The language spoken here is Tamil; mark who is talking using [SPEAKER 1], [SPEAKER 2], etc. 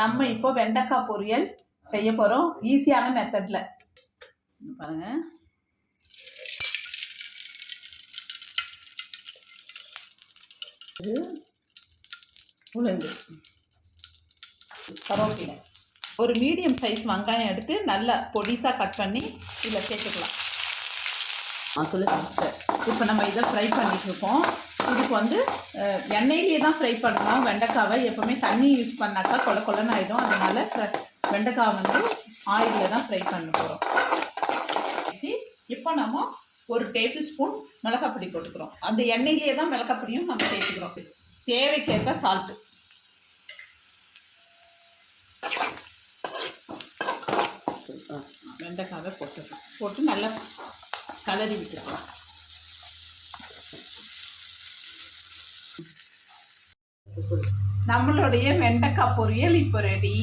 [SPEAKER 1] நம்ம இப்போ வெண்டைக்காய் பொரியல் செய்ய போகிறோம் ஈஸியான மெத்தடில் பாருங்க. இது உளுந்து. கருவேப்பிலை ஒரு மீடியம் சைஸ் வெங்காயம் எடுத்து நல்லா பொடிசாக கட் பண்ணி இதில் சேர்த்துக்கலாம்.
[SPEAKER 2] சொல்லு
[SPEAKER 1] இப்போ நம்ம இதை ஃப்ரை பண்ணிட்டு இருக்கோம். இதுக்கு வந்து எண்ணெயிலேயே தான் ஃப்ரை பண்ணணும். வெண்டைக்காவை எப்போவுமே தண்ணி யூஸ் பண்ணாக்கா கொல கொலன்னு ஆகிடும் அதனால் வெண்டைக்காவை வந்து ஆயிலில் தான் ஃப்ரை பண்ண போகிறோம் இப்போ நம்ம ஒரு டேபிள் ஸ்பூன் மிளகாப்பொடி போட்டுக்கிறோம். அந்த எண்ணெயிலேயே தான் மிளகாப்பொடியும் நம்ம சேர்த்துக்கிறோம். தேவைக்கேற்ப சால்ட்டு வெண்டைக்காவை போட்டுக்கலாம் போட்டு நல்லா கலரி விட்டுக்கலாம்
[SPEAKER 2] இப்போ சொல்லு
[SPEAKER 1] நம்மளுடைய வெண்டைக்காய் பொரியல் இப்போ ரெடி